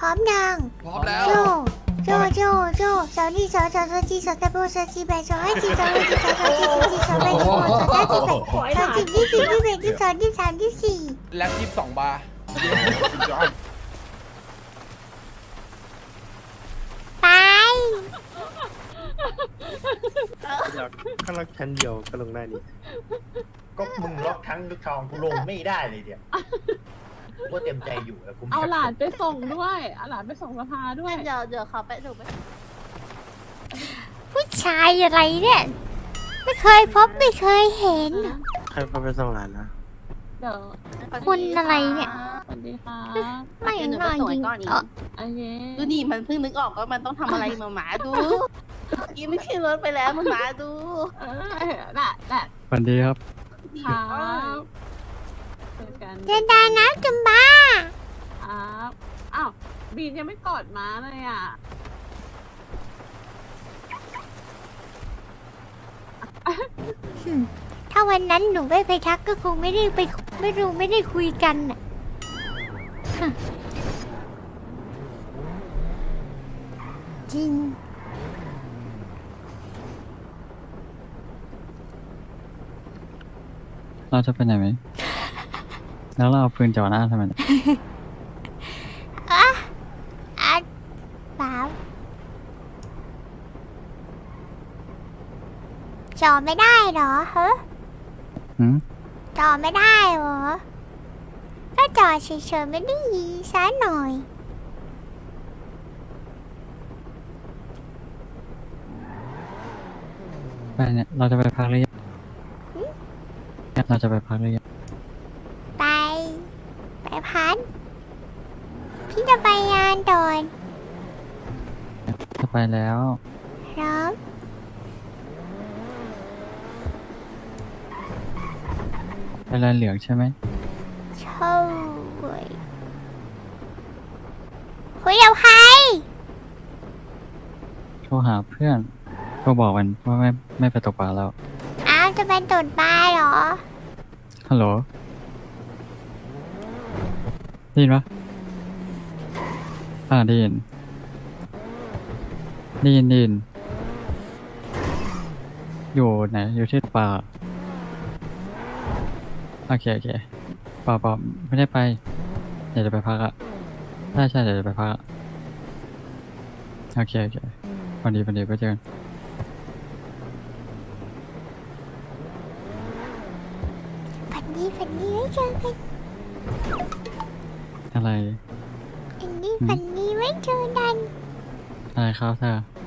พร้อมยังพร้อมแล้ว โจ โจ โจ โจสาวนี่สาวสาวสาวจีสาวตะโบสาวจีแบสาวไอจีสาวไอจีสาวสาวจีสาวจีสาวแบสาวสาวจีแบสาวจีที่สี่ที่แปดที่สองที่สามที่สี่แล็บยี่สิบสองบาร์ไปถ้าล็อกชั้นเดียวก็ลงได้นี่ก็มึงล็อกทั้งลูกทองกูลงไม่ได้เลยเดี๋ยว กูก็เต็มใจอยู่แล้วกูไม่เอาหลานไปส่งด้วยเอาหลานไปส่งสภาด้วยเดี๋ยวเดี๋ยวเขาไปถูกไหมผู้ชายอะไรเนี่ย ไม่เคยพบไม่เคยเห็น ใครพาไปส่งหลานนะเดี๋ยวคุณอะไรเนี่ย สวัสดีค่ะไม่เดี๋ยวหนูหน่ไปอยส่งจริไอ้งก้อนอีก เออโอเคดูนี่มันเพิ่งนึกออกว่ามันต้องทำอะไรมาหมาดูเมื่อกี้ไม่ขึ้นรถไปแล้วมันหมาดู เออน่ะน่ะสวัสดีครับ ครับเจอ กันเดินดาน้ำจุมบ้าครับอ้าวบีนยังไม่กอดม้าเลยอะถ้าวันนั้นหนูไม่ไปทักก็คงไม่ได้ไปไม่รู้ไม่ได้คุยกันน่ะฮะจริงเราจะไปไหนไหม แล้วเราเอาปืนจ่อหน้าทำไมเนี่ยอะอะเปล่าจอไม่ได้เหรอฮะหืมจอไม่ได้เหรอก็จอเฉยๆไม่ได้ยีซะหน่อย ไปเนี่ยเราจะไปพักหรือยังเราจะไปพักหรือยัง ไป ไปพัด พี่จะไปงานตอน จะ ไปแล้ว ครับไปลายเหลืองใช่ไหมเช่าเว้ยคุยกับใครโทรหาเพื่อนโทรบอกมันว่าไม่ไม่ไปตกปลาแล้ว อ้าวจะเป็นตุ่นปลาเหรอ ฮัลโหลได้ยินปะอ่าได้ยิน ได้ยินได้ยินอยู่ไหนอยู่ที่ป่าโอเคโอเคป่าป่าไม่ได้ไปเดี๋ยวจะไปพักอะใช่ใช่เดี๋ยวจะไปพักอะโอเคโอเควันดีวันดีไปเจอกันฝัน ครับเธอ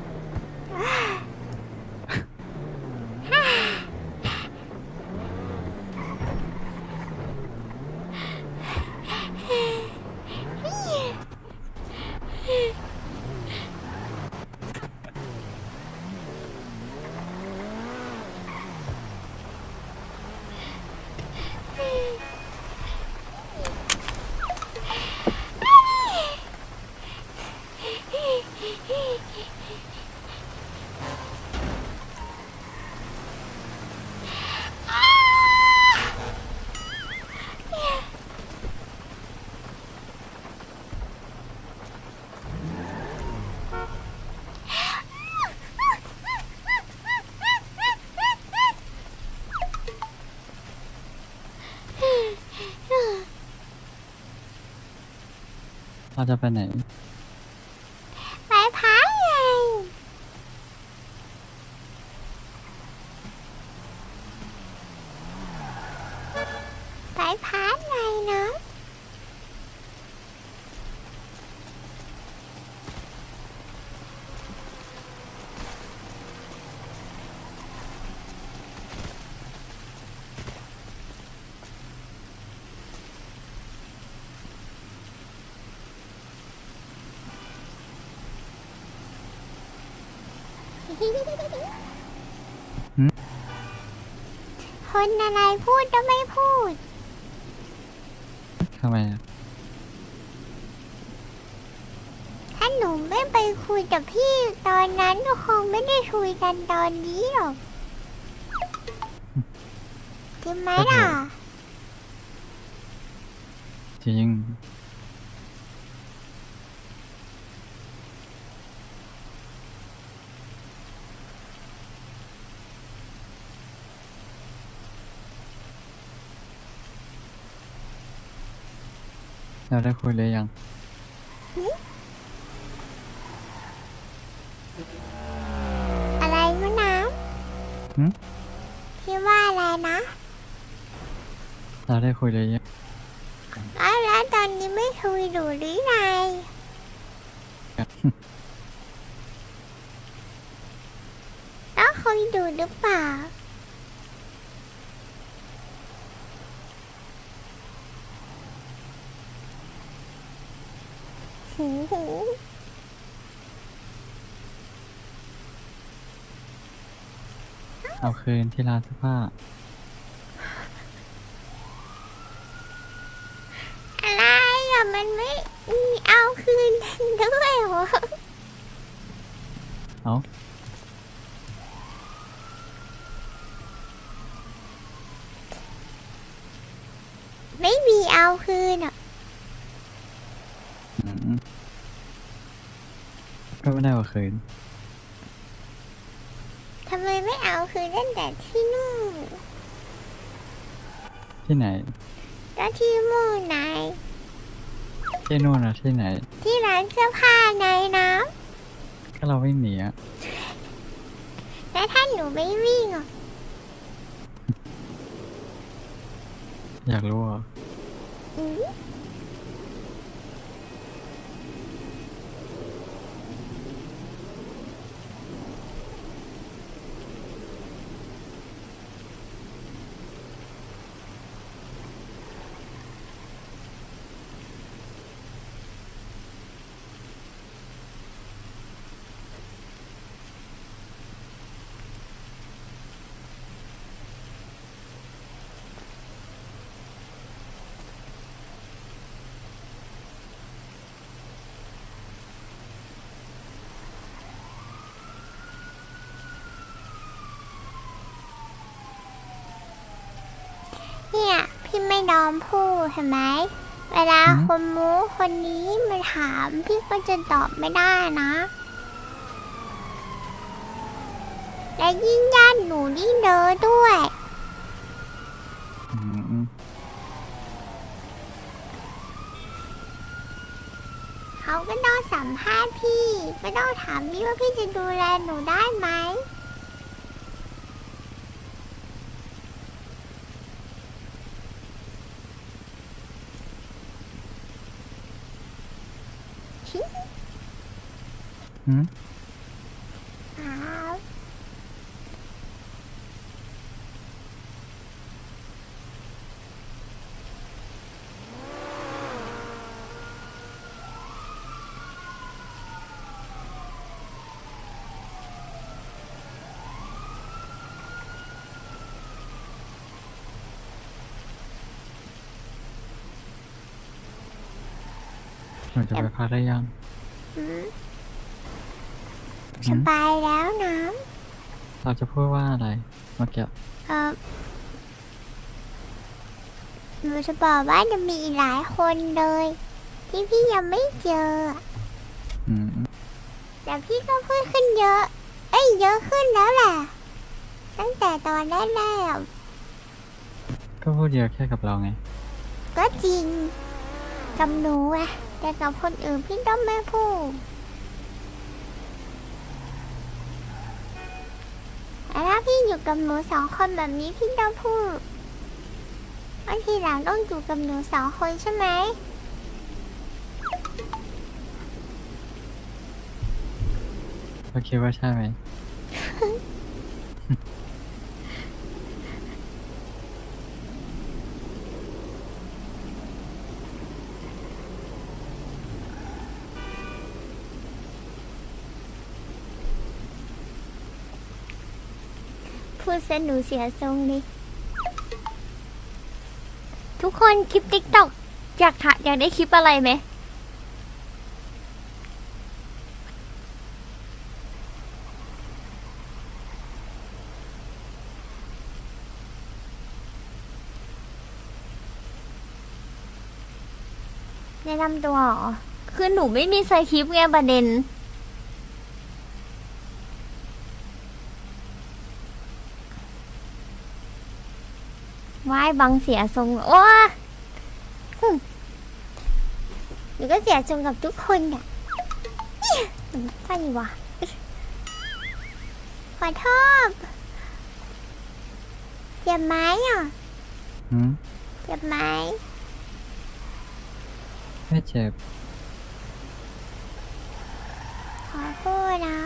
เราจะไปไหน ไปพักไงไปพักไงเนาะ หืม ค นอะไรพูดก็ไม่พูด ทำไมอะถ้าหนูไม่ไปคุยกับพี่ตอนนั้นก็คงไม่ได้คุยกันตอนนี้หรอกจริงไหมล่ะ จริง เราได้คุยเลยยังอะไรมะน้หึำพี่ว่าอะไรนะเราได้คุยเลยยังอ้าวแล้วตอนนี้ไม่คุยดูหรือไงต้องคุยดูหรือเปล่า หูหูเอาคืนที่ร้านเสื้อผ้า อะไรอะมันไม่มีเอาคืนด้วยเหรอเอาไม่มีเอาคืนอะ อืม ก็ไม่ได้เอาคืนทำไมไม่เอาคืนตั้งแต่ที่นู่นที่ไหนก็ที่มู่นไงที่นู่นนะที่ไหน ที่ร้านเสื้อผ้าในน้ก็เราวิ่งหนีอะำแล้วถ้าหนูไม่วิ่งอะอยากรู้เหรออืม เนี่ย พี่ไม่ยอมพูดเห็นไหม เวลาคนมู้คนนี้มาถามพี่ก็จะตอบไม่ได้นะ และยิ่งญาติหนูยิ่งเดอด้วยอืมเขาก็ต้องสัมภาษณ์พี่ ก็ต้องถามพี่ว่าพี่จะดูแลหนูได้ไหม อืมครับหนูจะไปพักได้ยัง อืมอื สมบายแล้วนะเราจะพูดว่าอะไรเมื่อกี้เออหนูจะบอกว่าจะมีอีกหลายคนเลย ที่พี่ยังไม่เจอ อืมแต่พี่ก็พูดขึ้นเยอะ เอ้ยเยอะขึ้นแล้วแหละ ตั้งแต่ตอนแรกก็พูดเยอะแค่กับเราไง ๆก็จริงกับหนูอะแต่กับคนอื่นพี่ต้องไม่พูด แต่ถ้าพี่อยู่กับหนูสองคนแบบนี้พี่ต้องพูดว่าทีหลังต้องอยู่กับหนูสองคนใช่ไหมเราคิดว่าใช่ไหม พูดซะหนูเสียทรงเลยทุกคนคลิปติ๊กต็อกอยากถ่ายอยากได้คลิปอะไรไหมแนะนำตัวหรอคือหนูไม่มีสคริปต์ไงประเด็น ว่ายบังเสียทรงโอ้หึนูก็เสียทรงกับทุกคนอะเนี่ยมันฟันว่ะขอโทษเจ็บไหมอะหืมเจ็บไหมไม่เจ็บ ขอโทษนะ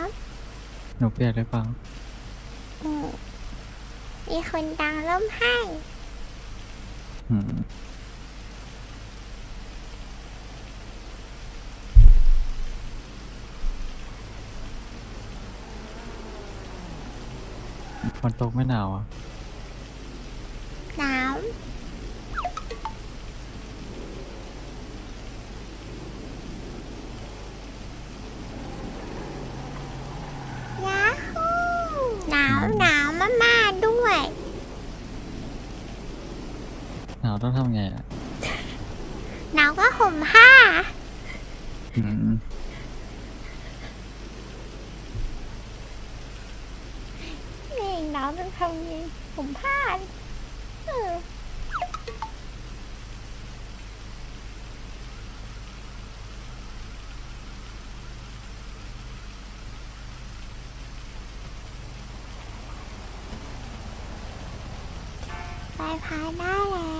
หนูเปียกหรือเปล่าอืมมีคนดังร่มให้หืม ฝนตกไม่หนาวอะ หนาวยาฮูหนาวหนาวมากๆด้วย หนาวต้องทำไงอะ หนาวก็ห่มผ้า อืม นี่หนาวต้องทำไงห่มผ้าเออ ไปพายได้แล้ว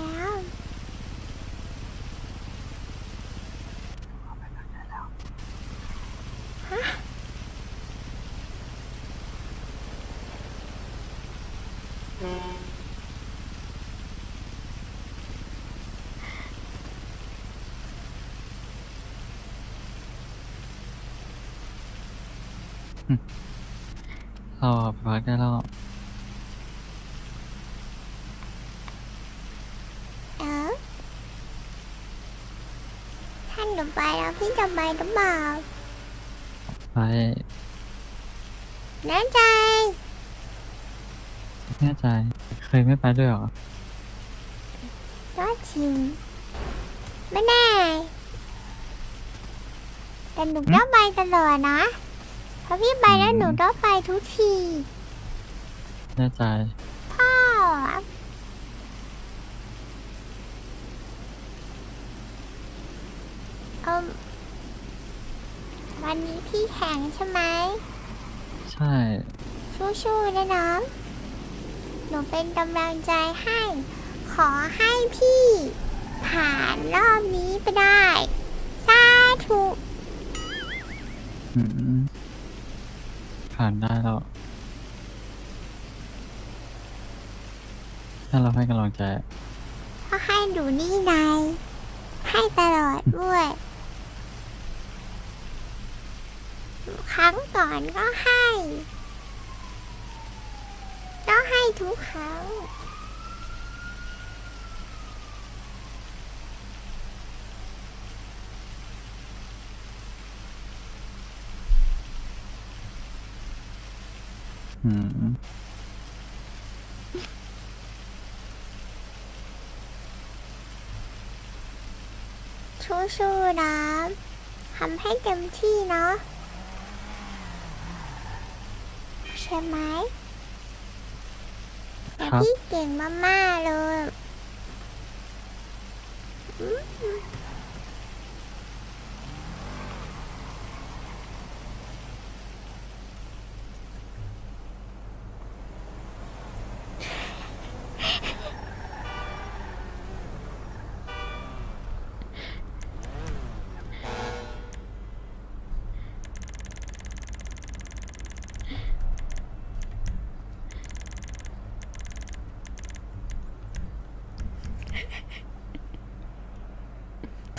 เราอะไปพักได้แล้ว เออถ้าห นูไปแล้วพี่จะไปหรือเปล่าไปแน่ใจแน่ใจ เคยไม่ไปด้วยเหรอก็จริงไม่แน่แต่หนูก็ไปตลอดนะเพราะพี่ไปแล้วหนูก็ไปทุกที แน่ใจ พ่อเอมวันนี้ พี่แข่งใช่ไหมใช่สู้ๆนะน้องหนูเป็นกำลังใจให้ ขอให้พี่ ผ่านรอบนี้ไปได้สาธุอืมผ่านได้แล้ว ถ้าเราให้กำลังใจ ก็ให้ดูนี่ไงให้ตลอดด้วย ครั้งก่อนก็ให้ ก็ให้ทุกครั้ง อืมสู้ๆนะทำให้เต็มที่เนาะใช่ไหมแต่ครับ พี่เก่งมากๆเลยอืม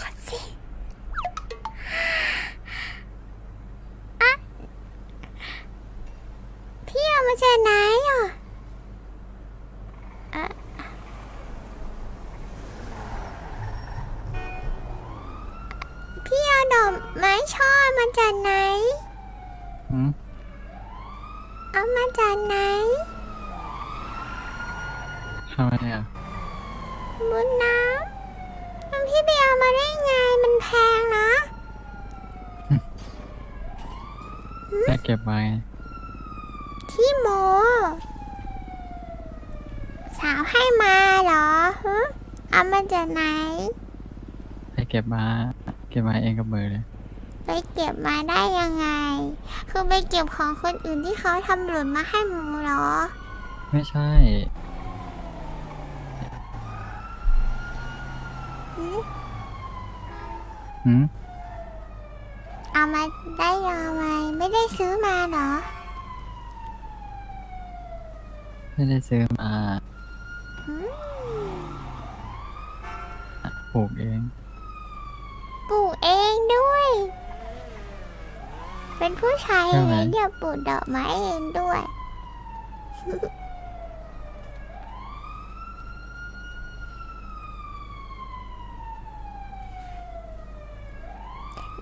ขอสิอะพี่เอามาจากไหนอะอะพี่เอาดอก ไม้ช่อมาจากไหนอืมเอามาจากไหน ทำไมอะบนน้ำมันพี่ไปเอามาได้ไง มันแพงนะได้เก็บไว้ขี้โม สาวให้มาเหรอฮึเอามาจากไหนได้เก็บมา เก็บมาเองกับมือเลยไป เก็บมาได้ยังไง คือไปเก็บของคนอื่นที่เขาทำหล่นมาให้หมูเหรอ ไม่ใช่ หืมหืมเอามาได้ยังไงไม่ได้ซื้อมาเหรอ ไม่ได้ซื้อมาหืมปลูกเอง ปลูกเองด้วย เป็นผู้ชายใช่ไหมเลยเดี๋ยวปลูกดอกไม้เองด้วย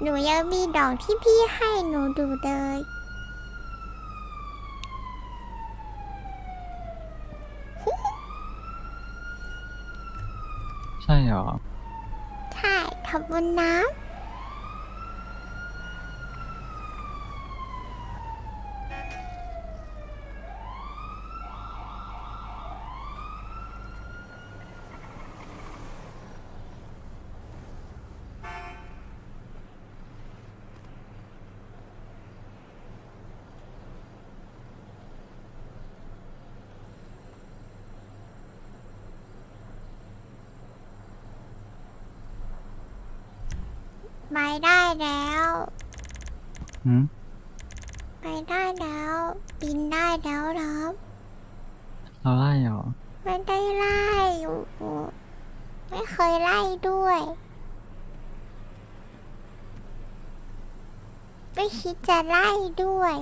หนูยังมีดอกที่พี่ให้หนูดูเลย ใช่หรอ ใช่ขอบคุณนะ ไปได้แล้ว หืมไปได้แล้ว บินได้แล้วครับเราไล่หรอไม่ได้ไล่อยู่ไม่เคยไล่ด้วย ไม่คิดจะไล่ด้วย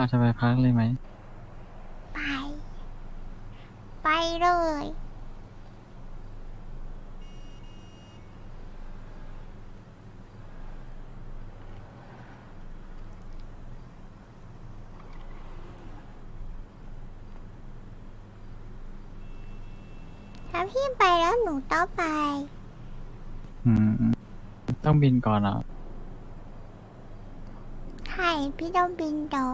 เราจะไปพักเลยไหม ไป ไปเลย ถ้าพี่ไปแล้วหนูต้องไป อืม ต้องบินก่อนเหรอ ใช่ พี่ต้องบินต่อ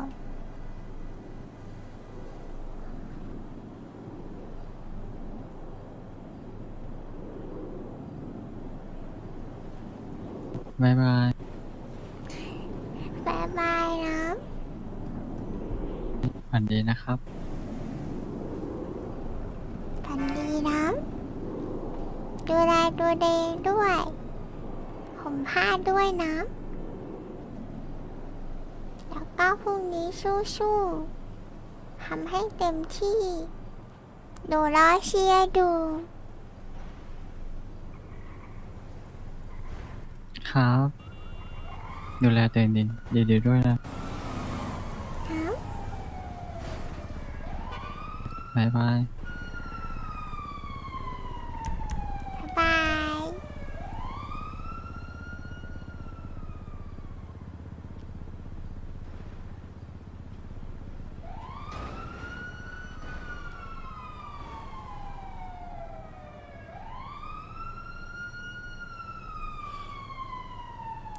บายบายบายบายนะฝันดีนะครับฝันดีนะดูแลตัวเองด้วย ผมผ้าด้วยนะแล้วก็พรุ่งนี้สู้ๆทำให้เต็มที่ ดูรอเชียร์ดู ครับ ดูแลตัวเองดีดีๆด้วยนะ ครับบายบาย บ๊ายบาย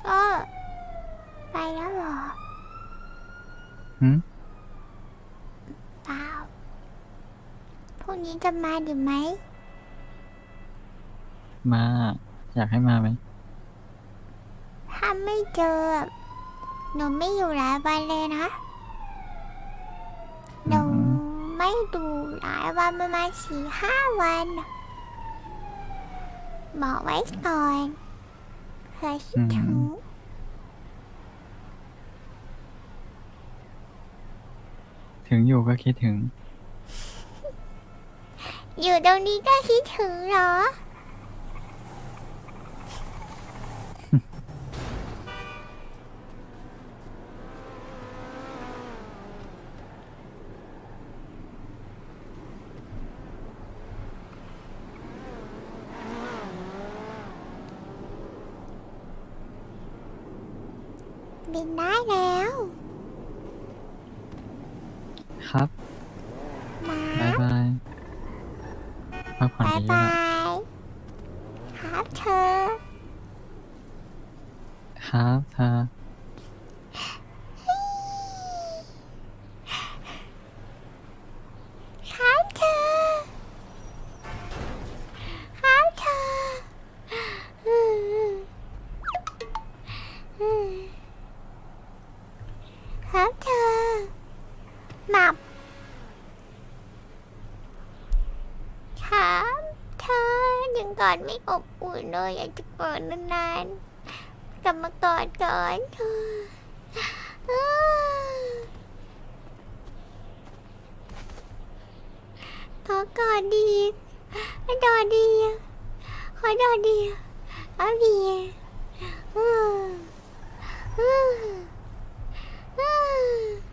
ก็ไป แล้วเหรอหืมเปล่าพรุ่งนี้จะมาดีไหม มา อยากให้มาไหม ถ้าไม่เจอ หนูไม่อยู่หลายวันเลยนะ หนูอืมไม่ดูหลายวันประมาณสี่ห้าวันน่ะบอกไว้ก่อนเผื่อคิดถึง ถึงอยู่ก็คิดถึง อยู่ตรงนี้ก็คิดถึงเหรอ บินได้แล้ว ครับ มา บายบายพักผ่อน บาย ดีๆ บา นะ ย ครับเธอ ครับเธอ ครับเธอครับเธออืมอืมครับเธอหมับครับเธอยังกอดไม่อบอุ่นเลยอยากจะกอดนานๆกลับมากอดก่ อนเธออ้าขอกอดดีขอดอดี ขอดอดีอาบีอืมอืมอืม